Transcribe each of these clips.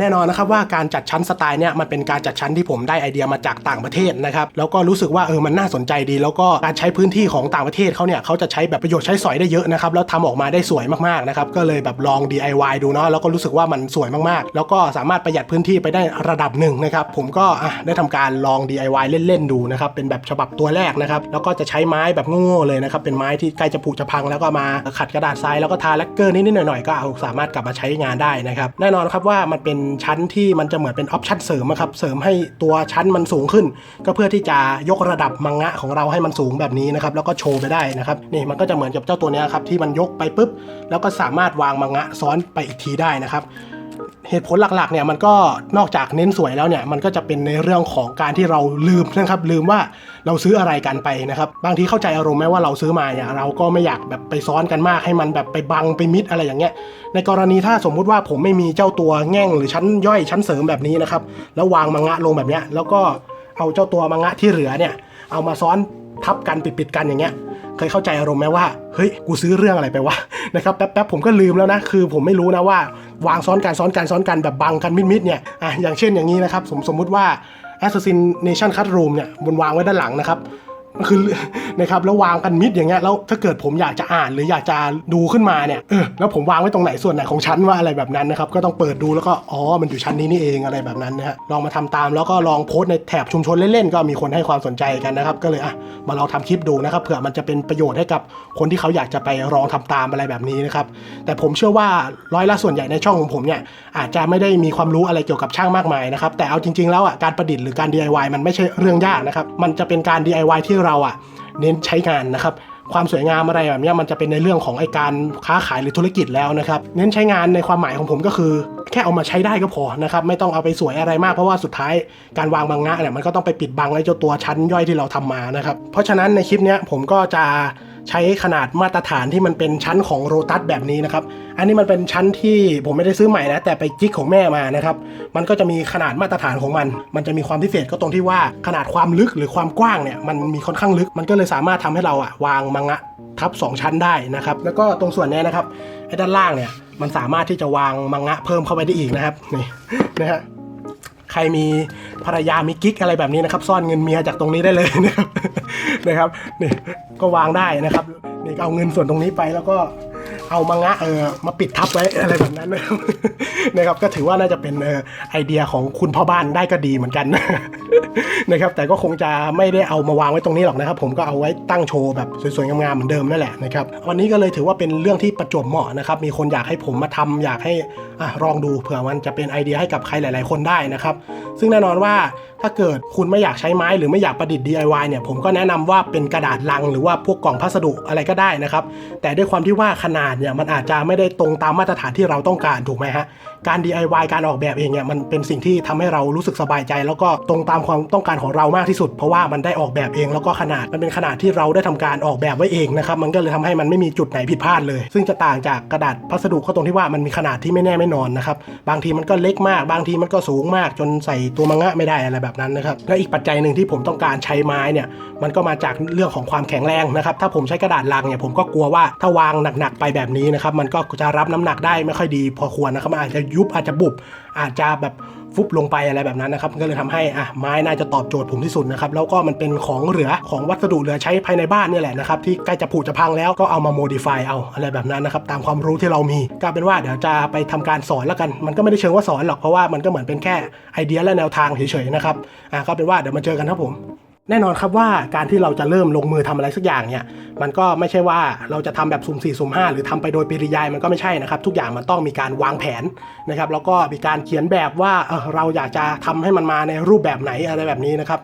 แน่นอนนะครับว่าการจัดชั้นสไตล์เนี่ยมันเป็นการจัดชั้นที่ผมได้ไอเดียมาจากต่างประเทศนะครับแล้วก็รู้สึกว่าเออมันน่าสนใจดี แล้วก็การใช้พื้นที่ของต่างประเทศเขาเนี่ยเขาจะใช้แบบประโยชน์ใช้สอยได้เยอะนะครับแล้วทำออกมาได้สวยมากๆนะครับก็เลยแบบลอง DIY ดูเนาะแล้วก็รู้สึกว่ามันสวยมากๆ แล้วก็สามารถประหยัดพื้นที่ไปได้ระดับหนึ่งนะครับผมก็อะได้ทำการลอง DIY เล่นๆดูนะครับเป็นแบบฉบับตัวแรกนะครับแล้วก็จะใช้ไม้แบบโง่ๆเลยนะครับเป็นไม้ที่ใกล้จะผุจะพังแล้วก็มาขัดกระดาษทรายแล้วก็ทาแลกเกอร์นิดๆหน่อยๆก็เอาสามารถกลับมาใช้งานได้นะครับแน่นอนครับว่ามันเป็นชั้นที่มันจะเหมือนเป็นออปชั่นเสริมอะครับเสริมให้ตัวชั้นมันสูงขึ้น ก็เพื่อที่จะยกระดับมังงะของเราให้มันสูงแบบนี้นะครับแล้วก็โชว์ไปได้นะครับนี่มันก็จะเหมือนกับเจ้าตัวนี้ครับที่มันยกไปปุ๊บแล้วก็สามารถวางมังงะซ้อนไปอีกทีได้นะครับ เหตุผลหลักๆเนี่ยมันก็นอกจากเน้นสวยแล้วเนี่ยมันก็จะเป็นในเรื่องของการที่เราลืมนะครับลืมว่าเราซื้ออะไรกันไปนะครับบางทีเข้าใจอารมณ์ไหมว่าเราซื้อมาเนี่ยเราก็ไม่อยากแบบไปซ้อนกันมากให้มันแบบไปบังไปมิดอะไรอย่างเงี้ยในกรณีถ้าสมมุติว่าผมไม่มีเจ้าตัวแง่งหรือชั้นย่อยชั้นเสริมแบบนี้นะครับแล้ววางมังงะลงแบบเนี้ยแล้วก็เอาเจ้าตัวมังงะที่เหลือเนี่ยเอามาซ้อนทับกันปิดๆกันอย่างเงี้ยเคยเข้าใจอารมณ์ไหมว่าเฮ้ยกูซื้อเรื่องอะไรไปวะนะครับแป๊บๆผมก็ลืมแล้วนะคือผมไม่รู้นะว่า วางซ้อนกันซ้อนกันซ้อนกันแบบบังกันมิดๆเนี่ยอะอย่างเช่นอย่างนี้นะครับ สมสมมุติว่า Assassination Cut Room เนี่ยบนวางไว้ด้านหลังนะครับ คือนะครับแล้ววางกันมิดอย่างเงี้ยแล้วถ้าเกิดผมอยากจะอ่านหรืออยากจะดูขึ้นมาเนี่ยเออแล้วผมวางไว้ตรงไหนส่วนไหนของชั้นว่าอะไรแบบนั้นนะครับก็ต้องเปิดดูแล้วก็อ๋อมันอยู่ชั้นนี้นี่เองอะไรแบบนั้นนะฮะลองมาทำตามแล้วก็ลองโพสต์ในแถบชุมชนเล่นๆก็มีคนให้ความสนใจกันนะครับก็เลยอะมาลองทำคลิปดูนะครับเผื่อมันจะเป็นประโยชน์ให้กับคนที่เขาอยากจะไปลองทำตามอะไรแบบนี้นะครับแต่ผมเชื่อว่าร้อยละส่วนใหญ่ในช่องของผมเนี่ยอาจจะไม่ได้มีความรู้อะไรเกี่ยวกับช่างมากมายนะครับแต่เอาจริง ๆแล้วอะการประดิษฐ์หรือการ DIY มันไม่ใช่เรื่องยากนะครับมันจะเป็นการ DIY ที่เราอะเน้นใช้งานนะครับความสวยงามอะไรแบบนี้มันจะเป็นในเรื่องของไอการค้าขายหรือธุรกิจแล้วนะครับเน้นใช้งานในความหมายของผมก็คือ แค่เอามาใช้ได้ก็พอนะครับไม่ต้องเอาไปสวยอะไรมากเพราะว่าสุดท้ายการวางบางงะเนี่ยมันก็ต้องไปปิดบังไอ้เจ้าตัวชั้นย่อยที่เราทำมานะครับเพราะฉะนั้นในคลิปนี้ผมก็จะ ใช้ขนาดมาตรฐานที่มันเป็นชั้นของโรตัสแบบนี้นะครับ อันนี้มันเป็นชั้นที่ผมไม่ได้ซื้อใหม่นะ แต่ไปจิกของแม่มานะครับ มันก็จะมีขนาดมาตรฐานของมัน มันจะมีความพิเศษก็ตรงที่ว่าขนาดความลึกหรือความกว้างเนี่ยมันมีค่อนข้างลึก มันก็เลยสามารถทำให้เราอะวางมังงะทับ 2 ชั้นได้นะครับ แล้วก็ตรงส่วนนี้นะครับไอ้ด้านล่างเนี่ยมันสามารถที่จะวางมังงะเพิ่มเข้าไปได้อีกนะครับนี่นะฮะ ใครมีภรรยามีกิ๊กอะไรแบบนี้นะครับ ซ่อนเงินเมียจากตรงนี้ได้เลยนะครับนะครับนี่ก็วางได้นะครับนี่เอาเงินส่วนตรงนี้ไปแล้วก็ เอามังงะเออมาปิดทับไว้อะไรแบบนั้นนะครับก็ถือว่าน่าจะเป็นไอเดียของคุณพ่อบ้านได้ก็ดีเหมือนกันนะครับแต่ก็คงจะไม่ได้เอามาวางไว้ตรงนี้หรอกนะครับ ผมก็เอาไว้ตั้งโชว์แบบสวยๆงามๆเหมือนเดิมนั่นแหละนะครับวันนี้ก็เลยถือว่าเป็นเรื่องที่ประจวบเหมาะนะครับมีคนอยากให้ผมมาทำอยากให้อะลองดูเผื่อมันจะเป็นไอเดียให้กับใครหลาย ๆ คนได้นะครับซึ่งแน่นอนว่าถ้าเกิดคุณไม่อยากใช้ไม้หรือไม่อยากประดิษฐ์ DIY เนี่ยผมก็แนะนำว่าเป็นกระดาษลังหรือว่าพวกกล่องพัสดุอะไรก็ได้นะครับแต่ด้วยความที่ว่าขนาดเนี่ยมันอาจจะไม่ได้ตรงตามมาตรฐานที่เราต้องการถูกไหมฮะการ DIY การออกแบบเองเนี่ยมันเป็นสิ่งที่ทำให้เรารู้สึกสบายใจ แล้วก็ตรงตามความต้องการของเรามากที่สุด เพราะว่ามันได้ออกแบบเองแล้วก็ขนาดมันเป็นขนาดที่เราได้ทำการออกแบบไว้เองนะครับมันก็เลยทำให้มันไม่มีจุดไหนผิดพลาดเลย ซึ่งจะต่างจากกระดาษพัสดุก็ตรงที่ว่ามันมีขนาดที่ไม่แน่ไม่นอนนะครับบางทีมันก็เล็กมาก บางทีมันก็สูงมากจนใส่ตัวมังงะไม่ได้อะไรแบบนั้นนะครับและอีกปัจจัยหนึ่งที่ผมต้องการใช้ไม้เนี่ยมันก็มาจากเรื่องของความแข็งแรงนะครับถ้าผมใช้กระดาษลังเนี่ยผมก็กลัวว่าถ้าวางหนักๆไปแบบนี้นะครับมันก็จะรับน้ำหนักได้ไม่ค่อยดีพอควรนะครับมันอาจจะยุบอาจจะบุบอาจจะแบบฟุบลงไปอะไรแบบนั้นนะครับก็เลยทำให้อะไม้น่าจะตอบโจทย์ผมที่สุดนะครับแล้วก็มันเป็นของเหลือของวัสดุเหลือใช้ภายในบ้านเนี่ยแหละนะครับที่ใกล้จะผุจะพังแล้วก็เอามาโมดิฟายเอาอะไรแบบนั้นนะครับตามความรู้ที่เรามีก็เป็นว่าเดี๋ยวจะไปทำการสอนแล้วกัน มันก็ไม่ได้เชิงว่าสอนหรอกเพราะว่ามันก็เหมือนเป็นแค่ไอเดียและแนวทางเฉยๆนะครับอะก็เป็นว่าเดี๋ยวมาเจอกันครับผม แน่นอนครับว่าการที่เราจะเริ่มลงมือทำอะไรสักอย่างเนี่ยมันก็ไม่ใช่ว่าเราจะทำแบบสุ่ม4สุ่ม5หรือทำไปโดยปริยายมันก็ไม่ใช่นะครับ ทุกอย่างมันต้องมีการวางแผนนะครับแล้วก็มีการเขียนแบบว่าเออเราอยากจะทำให้มันมาในรูปแบบไหนอะไรแบบนี้นะครับ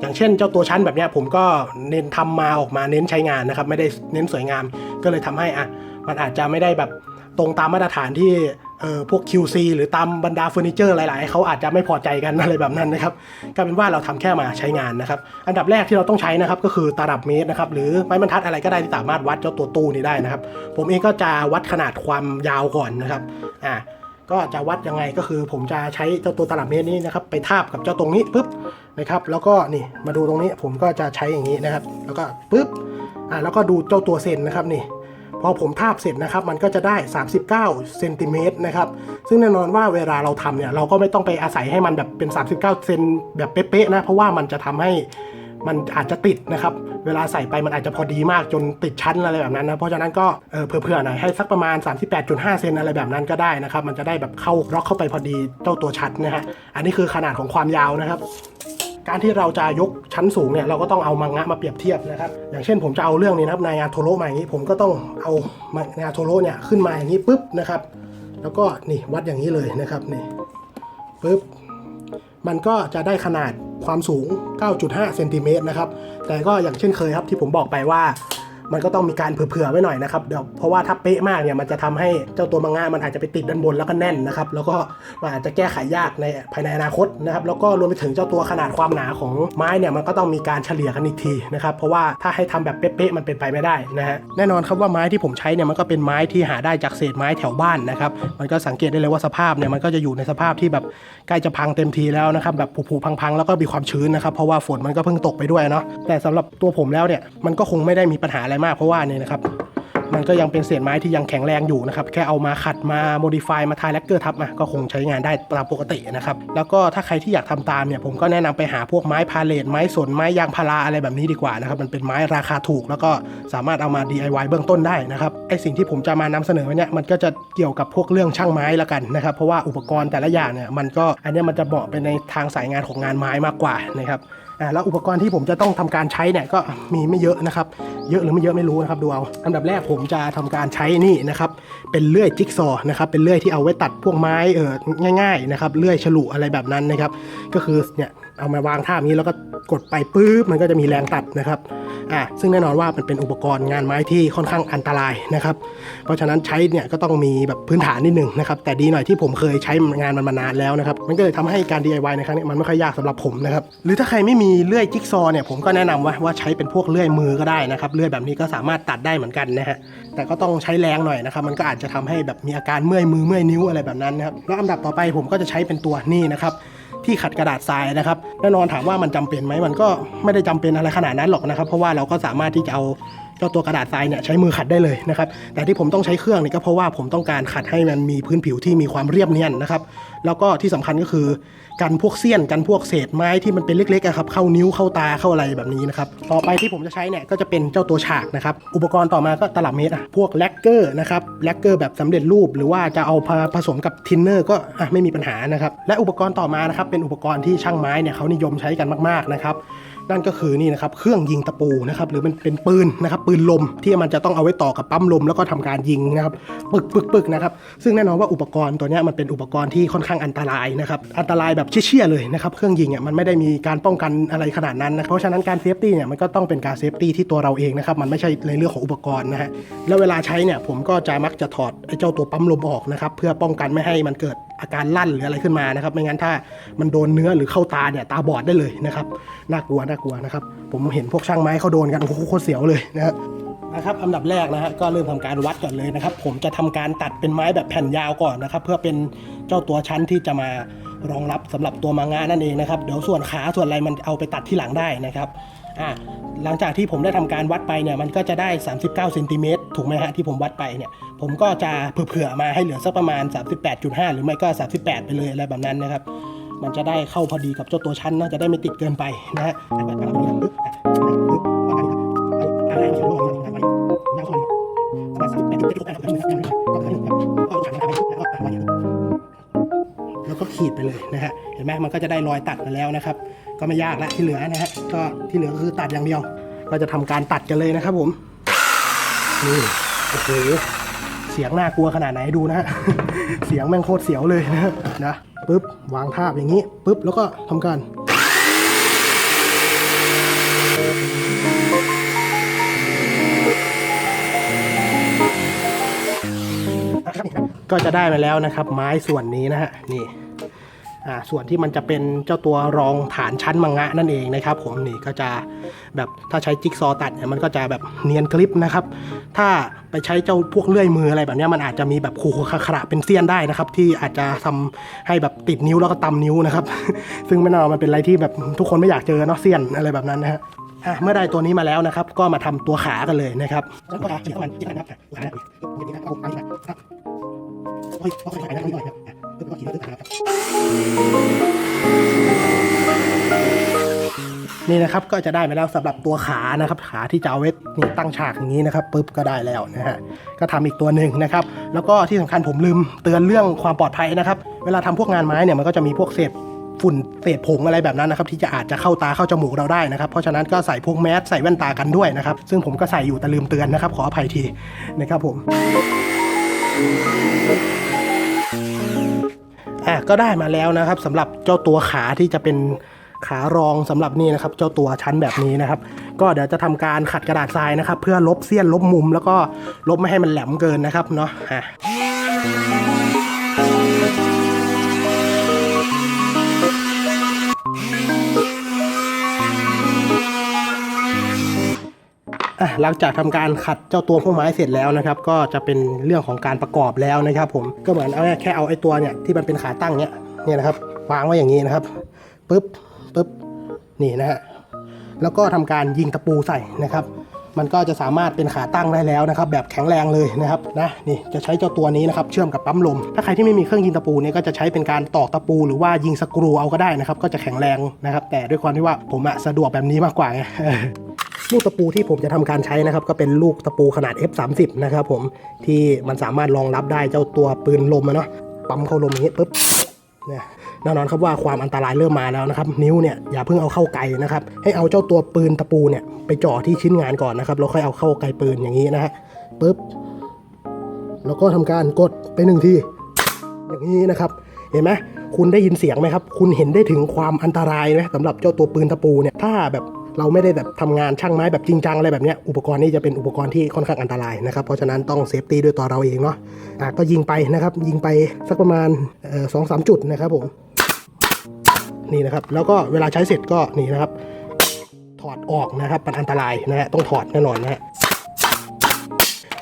อย่างเช่นเจ้าตัวชั้นแบบเนี้ยผมก็เน้นทำมาออกมาเน้นใช้งานนะครับ ไม่ได้เน้นสวยงามก็เลยทำให้อะมันอาจจะไม่ได้แบบตรงตามมาตรฐานที่ เออพวก QC หรือตามบรรดาเฟอร์นิเจอร์หลาย ๆ เขาอาจจะไม่พอใจกันอะไรแบบนั้นนะครับก็เป็นว่าเราทำแค่มาใช้งานนะครับ อันดับแรกที่เราต้องใช้นะครับก็คือตลับเมตรนะครับหรือไม้บรรทัดอะไรก็ได้ที่สามารถวัดเจ้าตัวตู้นี้ได้นะครับ ผมเองก็จะวัดขนาดความยาวก่อนนะครับอ่าก็จะวัดยังไงก็คือ ผมจะใช้เจ้าตัวตลับเมตรนี้นะครับไปทาบกับเจ้าตรงนี้ปุ๊บนะครับแล้วก็นี่มาดูตรงนี้ผมก็จะใช้อย่างนี้นะครับ แล้วก็ปุ๊บอ่าแล้วก็ดูเจ้าตัวเซนนะครับนี่ พอผมทาบเสร็จนะครับมันก็จะได้ 39เซนติเมตรนะครับซึ่งแน่นอนว่าเวลาเราทำเนี่ยเราก็ไม่ต้องไปอาศัยให้มันแบบเป็น 39เซนแบบเป๊ะๆนะ เพราะว่ามันจะทำให้มันอาจจะติดนะครับ เวลาใส่ไปมันอาจจะพอดีมากจนติดชั้นอะไรแบบนั้นนะ เพราะฉะนั้นก็เออเผื่อๆหน่อยให้สักประมาณ 38.5 เซนอะไรแบบนั้นก็ได้นะครับ มันจะได้แบบเข้าล็อกเข้าไปพอดีเจ้าตัวชั้นนะฮะ อันนี้คือขนาดของความยาวนะครับ การที่เราจะยกชั้นสูงเนี่ยเราก็ต้องเอามังงะมาเปรียบเทียบนะครับอย่างเช่นผมจะเอาเรื่องนี้นะครับนายาโทโร่มาอย่างนี้ผมก็ต้องเอามานายาโทโร่เนี่ยขึ้นมาอย่างนี้ปุ๊บนะครับ แล้วก็นี่วัดอย่างนี้เลยนะครับนี่ปุ๊บมันก็จะได้ขนาดความสูง 9.5 เซนติเมตรนะครับ แต่ก็อย่างเช่นเคยครับที่ผมบอกไปว่า มันก็ต้องมีการเผื่อๆไว้หน่อยนะครับเดี๋ยวเพราะว่าถ้าเป๊ะมากเนี่ยมันจะทำให้เจ้าตัวมังงะมันอาจจะไปติดด้านบนแล้วก็แน่นนะครับแล้วก็มันอาจจะแก้ไขยากในภายในอนาคตนะครับแล้วก็รวมไปถึงเจ้าตัวขนาดความหนาของไม้เนี่ยมันก็ต้องมีการเฉลี่ยกันอีกทีนะครับเพราะว่าถ้าให้ทำแบบเป๊ะๆมันเป็นไปไม่ได้นะฮะแน่นอนครับว่าไม้ที่ผมใช้เนี่ยมันก็เป็นไม้ที่หาได้จากเศษไม้แถวบ้านนะครับมันก็สังเกตได้เลยว่าสภาพเนี่ยมันก็จะอยู่ในสภาพที่แบบใกล้จะพังเต็มทีแล้วนะครับแบบผุๆพังๆแล้วก็มีความชื้นนะครับเพราะว่าฝนมันก็เพิ่งตกไปด้วยเนาะแต่สำหรับตัวผมแล้วเนี่ยมันก็คงไม่ได้มีปัญหาอะไรมากเพราะว่าเนี่ยนะครับมันก็ยังเป็นเศษไม้ที่ยังแข็งแรงอยู่นะครับ แค่เอามาขัดมาโมดิฟายมาทาแลกเกอร์ทับมาก็คงใช้งานได้ตามปกตินะครับ แล้วก็ถ้าใครที่อยากทำตามเนี่ย ผมก็แนะนำไปหาพวกไม้พาเลทไม้สนไม้ยางพาราอะไรแบบนี้ดีกว่านะครับ มันเป็นไม้ราคาถูก แล้วก็สามารถเอามา DIY เบื้องต้นได้นะครับไอสิ่งที่ผมจะมานำเสนอเนี้ยมันก็จะเกี่ยวกับพวกเรื่องช่างไม้ละกันนะครับเพราะว่าอุปกรณ์แต่ละอย่างเนี่ยมันก็อันนี้มันจะเหมาะไปในทางสายงานของงานไม้มากกว่านะครับ แล้วอุปกรณ์ที่ผมจะต้องทำการใช้เนี่ยก็มีไม่เยอะนะครับ เยอะหรือไม่เยอะไม่รู้นะครับดูเอาอันดับแรกผมจะทำการใช้นี่นะครับเป็นเลื่อยจิ๊กซอว์นะครับเป็นเลื่อยที่เอาไว้ตัดพวกไม้เออง่ายๆนะครับเลื่อยฉลุอะไรแบบนั้นนะครับ ก็คือเนี่ย เอามาวางท่าอย่างนี้แล้วก็กดไปปุ๊บมันก็จะมีแรงตัดนะครับอ่าซึ่งแน่นอนว่ามันเป็นอุปกรณ์งานไม้ที่ค่อนข้างอันตรายนะครับ เพราะฉะนั้นใช้เนี่ยก็ต้องมีแบบพื้นฐานนิดหนึ่งนะครับ แต่ดีหน่อยที่ผมเคยใช้งานมันมานานแล้วนะครับ มันก็เลยทำให้การ DIY ในครั้งนี้มันไม่ค่อยยากสำหรับผมนะครับ หรือถ้าใครไม่มีเลื่อยจิ๊กซอว์เนี่ยผมก็แนะนำว่าว่าใช้เป็นพวกเลื่อยมือก็ได้นะครับ เลื่อยแบบนี้ก็สามารถตัดได้เหมือนกันนะฮะ แต่ก็ต้องใช้แรงหน่อยนะครับ มันก็อาจจะทำให้แบบมีอาการเมื่อยมือเมื่อยนิ้วอะไรแบบนั้นนะครับ แล้วอันดับต่อไปผมก็จะใช้เป็นตัวนี่นะครับ ที่ขัดกระดาษทรายนะครับแน่นอนถามว่ามันจำเป็นไหมมันก็ไม่ได้จำเป็นอะไรขนาดนั้นหรอกนะครับ เพราะว่าเราก็สามารถที่จะเอา เจ้าตัวกระดาษทรายเนี่ยใช้มือขัดได้เลยนะครับ แต่ที่ผมต้องใช้เครื่องนี่ก็เพราะว่าผมต้องการขัดให้มันมีพื้นผิวที่มีความเรียบเนียนนะครับ แล้วก็ที่สำคัญก็คือกันพวกเสี้ยนกันพวกเศษไม้ที่มันเป็นเล็กๆอะครับเข้านิ้วเข้าตาเข้าอะไรแบบนี้นะครับ ต่อไปที่ผมจะใช้เนี่ยก็จะเป็นเจ้าตัวฉากนะครับ อุปกรณ์ต่อมาก็ตลับเมตรอะพวกแลกเกอร์นะครับแลกเกอร์แบบสำเร็จรูป หรือว่าจะเอาผสมกับทินเนอร์ก็อะไม่มีปัญหานะครับและอุปกรณ์ต่อมานะครับเป็นอุปกรณ์ที่ช่างไม้เนี่ยเขานิยมใช้กันมากๆนะครับ นั่นก็คือนี่นะครับเครื่องยิงตะปูนะครับหรือมันเป็นปืนนะครับปืนลมที่มันจะต้องเอาไว้ต่อกับปั๊มลมแล้วก็ทำการยิงนะครับปึกปึกปึกนะครับซึ่งแน่นอนว่าอุปกรณ์ตัวนี้มันเป็นอุปกรณ์ที่ค่อนข้างอันตรายนะครับอันตรายแบบเชี่ยๆเลยนะครับเครื่องยิงอะมันไม่ได้มีการป้องกันอะไรขนาดนั้นนะเพราะฉะนั้นการเซฟตี้เนี่ยมันก็ต้องเป็นการเซฟตี้ที่ตัวเราเองนะครับมันไม่ใช่ในเรื่องของอุปกรณ์นะฮะแล้วเวลาใช้เนี่ยผมก็จะมักจะถอดไอ้เจ้าตัวปั๊มลมออกนะครับเพื่อป้องกันไม่ให้มันเกิด อาการลั่นหรืออะไรขึ้นมานะครับ ไม่งั้นถ้ามันโดนเนื้อหรือเข้าตาเนี่ยตาบอดได้เลยนะครับน่ากลัวน่ากลัวนะครับ ผมเห็นพวกช่างไม้เขาโดนกันโอ้โหโคตรเสียวเลยนะครับนะครับอันดับแรกนะฮะก็เริ่มทำการวัดก่อนเลยนะครับ ผมจะทำการตัดเป็นไม้แบบแผ่นยาวก่อนนะครับ เพื่อเป็นเจ้าตัวชั้นที่จะมารองรับสำหรับตัวมังงะนั่นเองนะครับเดี๋ยวส่วนขาส่วนอะไรมันเอาไปตัดที่หลังได้นะครับ อ่าหลังจากที่ผมได้ทำการวัดไปเนี่ยมันก็จะได้ 39เซนติเมตรถูกไหมฮะที่ผมวัดไปเนี่ยผมก็จะเผื่อมาให้เหลือสักประมาณ 38.5 หรือไม่ก็ 38 ไปเลยอะไรแบบนั้นนะครับ มันจะได้เข้าพอดีกับเจ้าตัวชั้นนะจะได้ไม่ติดเกินไปนะฮะแบบนี้ปึ๊บปึ๊บอะไร แล้วก็ขีดไปเลยนะฮะเห็นไหมมันก็จะได้รอยตัดมาแล้วนะครับ ก็ไม่ยากละที่เหลือนะฮะก็ที่เหลือก็คือตัดอย่างเดียวเราจะทำการตัดกันเลยนะครับผมนี่โอ้โหเสียงน่ากลัวขนาดไหนดูนะฮะเสียงแม่งโคตรเสียวเลยนะนะปุ๊บวางทาบอย่างนี้ปุ๊บแล้วก็ทำการ ก็จะได้มาแล้วนะครับ ไม้ส่วนนี้นะฮะนี่อ่าส่วนที่มันจะเป็นเจ้าตัวรองฐานชั้นมังงะนั่นเองนะครับ ผมนี่ก็จะแบบถ้าใช้จิ๊กซอว์ตัดเนี่ยมันก็จะแบบเนียนกริปนะครับ ถ้าไปใช้เจ้าพวกเลื่อยมืออะไรแบบนี้มันอาจจะมีแบบขูขระขระเป็นเสี้ยนได้นะครับ ที่อาจจะทำให้แบบติดนิ้วแล้วก็ตำนิ้วนะครับ ซึ่งไม่แน่นอนมันเป็นอะไรที่แบบทุกคนไม่อยากเจอเนาะเสี้ยนอะไรแบบนั้นนะฮะอะเมื่อได้ตัวนี้มาแล้วนะครับ ก็มาทำตัวขากันเลยนะครับ ครับตัวขาเนี่ยอย่างนี้นะครับผมอันนี้นะครับค่อยไปนะนิดหน่อยครับอะเพื่อก็ขีดแล้วนครับนี่นะครับก็จะได้มาแล้วสำหรับตัวขานะครับ ขาที่จะเอาไว้นี่ตั้งฉากอย่างนี้นะครับปุ๊บก็ได้แล้วนะฮะก็ทำอีกตัวหนึ่งนะครับ แล้วก็ที่สำคัญผมลืมเตือนเรื่องความปลอดภัยนะครับ เวลาทำพวกงานไม้เนี่ยมันก็จะมีพวกเศษฝุ่นเศษผงอะไรแบบนั้นนะครับที่จะอาจจะเข้าตาเข้าจมูกเราได้นะครับเพราะฉะนั้นก็ใส่พวกแมสใส่แว่นตากันด้วยนะครับ ซึ่งผมก็ใส่อยู่แต่ลืมเตือนนะครับ ขออภัยทีนะครับผม อะก็ได้มาแล้วนะครับสำหรับเจ้าตัวขาที่จะเป็นขารองสำหรับนี่นะครับ เจ้าตัวชั้นแบบนี้นะครับ ก็เดี๋ยวจะทำการขัดกระดาษทรายนะครับ เพื่อลบเสี้ยนลบมุม แล้วก็ลบไม่ให้มันแหลมเกินนะครับเนาะอะ อะหลังจากทำการขัดเจ้าตัวพวกไม้เสร็จแล้วนะครับ ก็จะเป็นเรื่องของการประกอบแล้วนะครับ ผมก็เหมือนเอาแค่เอาไอ้ตัวเนี่ยที่มันเป็นขาตั้งเนี่ยเนี่ยนะครับ วางไว้อย่างนี้นะครับปึ๊บปึ๊บนี่นะฮะแล้วก็ทำการยิงตะปูใส่นะครับ มันก็จะสามารถเป็นขาตั้งได้แล้วนะครับ แบบแข็งแรงเลยนะครับนะนี่จะใช้เจ้าตัวนี้นะครับ เชื่อมกับปั๊มลม ถ้าใครที่ไม่มีเครื่องยิงตะปูเนี่ยก็จะใช้เป็นการตอกตะปู หรือว่ายิงสกรูเอาก็ได้นะครับ ก็จะแข็งแรงนะครับ แต่ด้วยความที่ว่าผมอะสะดวกแบบนี้มากกว่าไง ลูกตะปูที่ผมจะทำการใช้นะครับ ก็เป็นลูกตะปูขนาด F30 นะครับผมที่มันสามารถรองรับได้เจ้าตัวปืนลมอะเนาะปั๊มเข้าลมอย่างนี้ปุ๊บเนี่ยแน่นอนครับว่าความอันตรายเริ่มมาแล้วนะครับ นิ้วเนี่ยอย่าเพิ่งเอาเข้าไกลนะครับ ให้เอาเจ้าตัวปืนตะปูเนี่ยไปจ่อที่ชิ้นงานก่อนนะครับแล้วค่อยเอาเข้าไกลปืนอย่างนี้นะฮะปุ๊บแล้วก็ทำการกดไปหนึ่งทีอย่างนี้นะครับ เห็นไหมคุณได้ยินเสียงไหมครับ คุณเห็นได้ถึงความอันตรายไหมสำหรับเจ้าตัวปืนตะปูเนี่ยถ้าแบบ เราไม่ได้แบบทำงานช่างไม้แบบจริงจังอะไรแบบนี้อุปกรณ์นี้จะเป็นอุปกรณ์ที่ค่อนข้างอันตรายนะครับเพราะฉะนั้นต้องเซฟตี้ด้วยตัวเราเองเนาะอะก็ยิงไปนะครับ ยิงไปสักประมาณสองสามจุดนะครับผมนี่นะครับ แล้วก็เวลาใช้เสร็จก็นี่นะครับ ถอดออกนะครับมันอันตรายนะฮะต้องถอดแน่นอนนะฮะ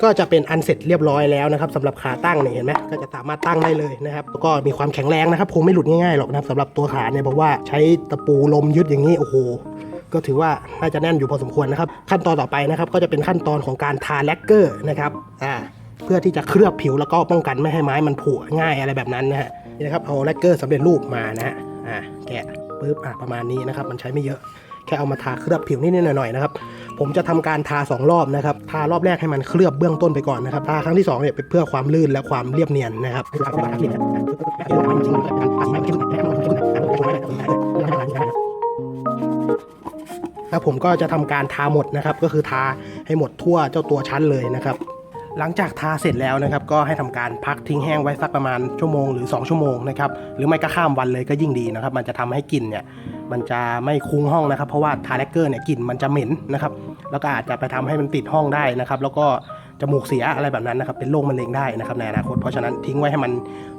ก็จะเป็นอันเสร็จเรียบร้อยแล้วนะครับสำหรับขาตั้งเนี่ยเห็นไหมก็จะสามารถตั้งได้เลยนะครับแล้วก็มีความแข็งแรงนะครับคงไม่หลุดง่ายๆหรอกนะครับสำหรับตัวขาเนี่ยเพราะว่าใช้ตะปูลมยึดอย่างนี้โอ้โห ก็ถือว่าน่าจะแน่นอยู่พอสมควรนะครับ ขั้นตอนต่อไปนะครับ ก็จะเป็นขั้นตอนของการทาแลกเกอร์นะครับอ่าเพื่อที่จะเคลือบผิวแล้วก็ป้องกันไม่ให้ไม้มันผุง่ายอะไรแบบนั้นนะฮะนี่นะครับเอาแลกเกอร์สำเร็จรูปมานะฮะอ่าแกะปึ๊บอะประมาณนี้นะครับ มันใช้ไม่เยอะแค่เอามาทาเคลือบผิวนิดๆหน่อยๆนะครับ ผมจะทำการทา 2 รอบนะครับ ทารอบแรกให้มันเคลือบเบื้องต้นไปก่อนนะครับ ทาครั้งที่2เนี่ยเป็นเพื่อความลื่นและความเรียบเนียนนะครับ แล้วผมก็จะทำการทาหมดนะครับ ก็คือทาให้หมดทั่วเจ้าตัวชั้นเลยนะครับ หลังจากทาเสร็จแล้วนะครับ ก็ให้ทำการพักทิ้งแห้งไว้สักประมาณชั่วโมงหรือ 2 ชั่วโมงนะครับหรือไม่ก็ข้ามวันเลยก็ยิ่งดีนะครับ มันจะทำให้กลิ่นเนี่ยมันจะไม่คุ้งห้องนะครับ เพราะว่าทาแลกเกอร์เนี่ยกลิ่นมันจะเหม็นนะครับ แล้วก็อาจจะไปทำให้มันติดห้องได้นะครับ แล้วก็ จมูกเสียอะไรแบบนั้นนะครับเป็นโรคมะเร็งได้นะครับในอนาคตเพราะฉะนั้นทิ้งไว้ให้มัน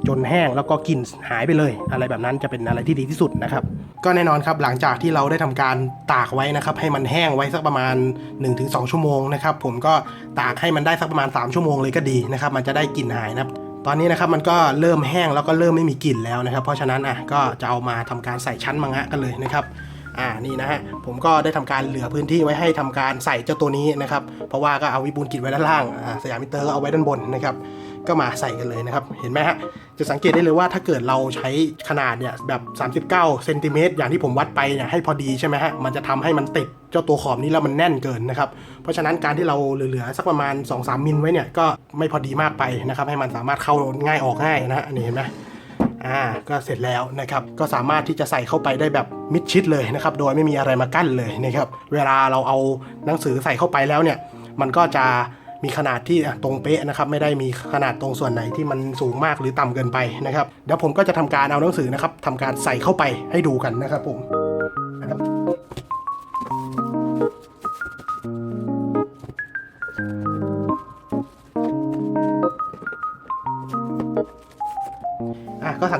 จนแห้งแล้วก็กลิ่นหายไปเลย อะไรแบบนั้นจะเป็นอะไรที่ดีที่สุดนะครับก็แน่นอนครับหลังจากที่เราได้ทำการตากไว้นะครับให้มันแห้งไว้สักประมาณ 1-2 ชั่วโมงนะครับผมก็ตากให้มันได้สักประมาณ 3 ชั่วโมงเลยก็ดีนะครับมันจะได้กลิ่นหายนะครับตอนนี้นะครับมันก็เริ่มแห้งแล้วก็เริ่มไม่มีกลิ่นแล้วนะครับ เพราะฉะนั้นอะก็จะเอามาทำการใส่ชั้นมังงะกันเลยนะครับ อ่านี่นะฮะผมก็ได้ทำการเหลือพื้นที่ไว้ให้ทำการใส่เจ้าตัวนี้นะครับ เพราะว่าก็เอาวิบูลกิจไว้ด้านล่างอ่าสยามมิเตอร์ก็เอาไว้ด้านบนนะครับก็มาใส่กันเลยนะครับ เห็นไหมฮะ จะสังเกตได้เลยว่าถ้าเกิดเราใช้ขนาดเนี่ยแบบ 39เซนติเมตรอย่างที่ผมวัดไปเนี่ยให้พอดีใช่ไหมฮะ มันจะทำให้มันติดเจ้าตัวขอบนี้แล้วมันแน่นเกินนะครับ เพราะฉะนั้นการที่เราเหลือๆสักประมาณ 2-3มิลไว้เนี่ยก็ไม่พอดีมากไปนะครับ ให้มันสามารถเข้าง่ายออกง่ายนะฮะนี่เห็นไหม อ่าก็เสร็จแล้วนะครับก็สามารถที่จะใส่เข้าไปได้แบบมิดชิดเลยนะครับโดยไม่มีอะไรมากั้นเลยนะครับเวลาเราเอาหนังสือใส่เข้าไปแล้วเนี่ยมันก็จะมีขนาดที่ตรงเป๊ะนะครับไม่ได้มีขนาดตรงส่วนไหนที่มันสูงมากหรือต่ำเกินไปนะครับเดี๋ยวผมก็จะทำการเอาหนังสือนะครับทำการใส่เข้าไปให้ดูกันนะครับผม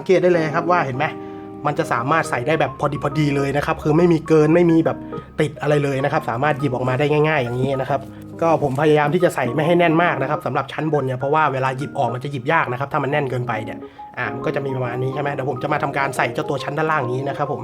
สังเกตได้เลยครับว่าเห็นไหมมันจะสามารถใส่ได้แบบพอดีพอดีเลยนะครับ คือไม่มีเกินไม่มีแบบติดอะไรเลยนะครับ สามารถหยิบออกมาได้ง่าย ๆ อย่างนี้นะครับ ก็ผมพยายามที่จะใส่ไม่ให้แน่นมากนะครับสำหรับชั้นบนเนี่ยเพราะว่าเวลาหยิบออกมันจะหยิบยากนะครับ ถ้ามันแน่นเกินไปเนี่ยอ่าก็จะมีประมาณนี้ใช่ไหมเดี๋ยวผมจะมาทำการใส่เจ้าตัวชั้นด้านล่างนี้นะครับผม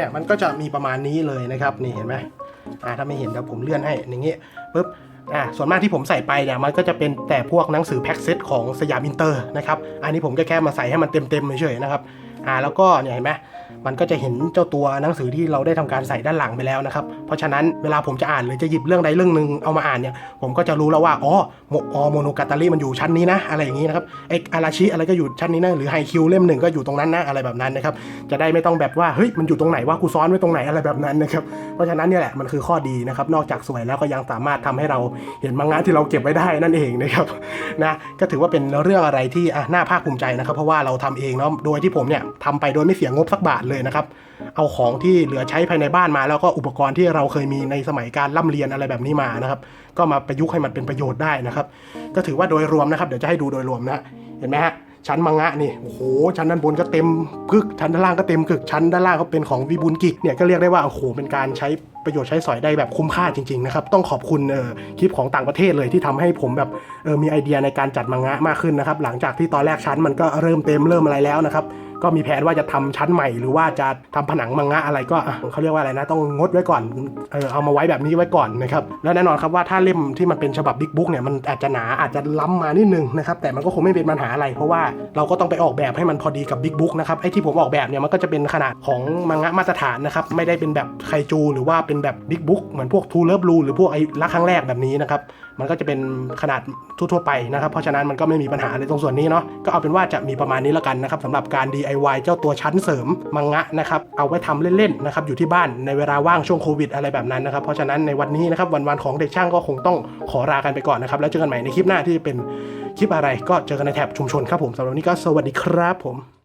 เนี่ยมันก็จะมีประมาณนี้เลยนะครับนี่เห็นไหมอ่าถ้าไม่เห็นเดี๋ยวผมเลื่อนให้อย่างงี้ปุ๊บอ่าส่วนมากที่ผมใส่ไปเนี่ยมันก็จะเป็นแต่พวกหนังสือแพ็กเซตของสยามอินเตอร์นะครับอันนี้ผมก็แค่มาใส่ให้มันเต็มๆเฉยๆนะครับอ่าแล้วก็เนี่ยเห็นไหมมันก็จะเห็นเจ้าตัวหนังสือที่เราได้ทำการใส่ด้านหลังไปแล้วนะครับ เพราะฉะนั้นเวลาผมจะอ่านหรือจะหยิบเรื่องใดเรื่องหนึ่งเอามาอ่านเนี่ยผมก็จะรู้แล้วว่าอ๋อโมอโมโนกาตาริมันอยู่ชั้นนี้นะ อะไรอย่างนี้นะครับเอกอาราชิอะไรก็อยู่ชั้นนี้นะหรือไฮคิวเล่มหนึ่งก็อยู่ตรงนั้นนะอะไรแบบนั้นนะครับจะได้ไม่ต้องแบบว่าเฮ้ยมันอยู่ตรงไหนว่ากูซ้อนไว้ตรงไหนอะไรแบบนั้นนะครับเพราะฉะนั้นเนี่ยแหละมันคือข้อดีนะครับนอกจากสวยแล้วก็ยังสามารถทำให้เราเห็นมังงะที่เราเก็บไว้ได้นั่นเองนะครับนะก็ถือว่าเป็นเรื่องอะไรที่อะน่าภาคภูมิใจนะครับ เพราะว่าเราทำเองเนาะโดยที่ผมเนี่ยทำไปโดยไม่เสียงบสักบาทเลยนะครับ เอาของที่เหลือใช้ภายในบ้านมา แล้วก็อุปกรณ์ที่เราเคยมีในสมัยการร่ำเรียนอะไรแบบนี้มานะครับ ก็มาประยุกต์ให้มันเป็นประโยชน์ได้นะครับ ก็ถือว่าโดยรวมนะครับ เดี๋ยวจะให้ดูโดยรวมนะเห็นไหมฮะชั้นมังงะนี่โอ้โหชั้นด้านบนก็เต็มกึกชั้นด้านล่างก็เต็มกึกชั้นด้านล่างก็เป็นของวิบุญกิเนี่ยก็เรียกได้ว่าโอ้โหเป็นการใช้ประโยชน์ใช้สอยได้แบบคุ้มค่าจริงๆนะครับต้องขอบคุณเออคลิปของต่างประเทศเลยที่ทำให้ผมแบบเออมีไอเดียในการจัดมังงะมากขึ้นนะครับหลังจากที่ตอนแรกชั้นมันก็เริ่มเต็มเริ่มอะไรแล้วนะครับ ก็มีแผนว่าจะทำชั้นใหม่ หรือว่าจะทำผนังมังงะอะไรก็เขาเรียกว่าอะไรนะต้องงดไว้ก่อนเออเอามาไว้แบบนี้ไว้ก่อนนะครับแล้วแน่นอนครับว่าถ้าเล่มที่มันเป็นฉบับบิ๊กบุ๊กเนี่ยมันอาจจะหนาอาจจะล้ำมานิดนึงนะครับแต่มันก็คงไม่เป็นปัญหาอะไร เพราะว่าเราก็ต้องไปออกแบบให้มันพอดีกับบิ๊กบุ๊กนะครับไอ้ที่ผมออกแบบเนี่ยมันก็จะเป็นขนาดของมังงะมาตรฐานนะครับไม่ได้เป็นแบบไคจู หรือว่าเป็นแบบบิ๊กบุ๊กเหมือนพวกทูเลอร์บลูหรือพวกไอ้รักครั้งแรกแบบนี้นะครับ มันก็จะเป็นขนาดทั่วๆไปนะครับ เพราะฉะนั้นมันก็ไม่มีปัญหาในตรงส่วนนี้เนาะก็เอาเป็นว่าจะมีประมาณนี้แล้วกันนะครับสำหรับการ DIY เจ้าตัวชั้นเสริมมังงะนะครับเอาไว้ทำเล่นๆนะครับอยู่ที่บ้านในเวลาว่างช่วงโควิดอะไรแบบนั้นนะครับเพราะฉะนั้นในวันนี้นะครับวันๆของเด็กช่างก็คงต้องขอลากันไปก่อนนะครับแล้วเจอกันใหม่ในคลิปหน้าที่เป็นคลิปอะไรก็เจอกันในแท็บชุมชนครับผมสำหรับวันนี้ก็สวัสดีครับผม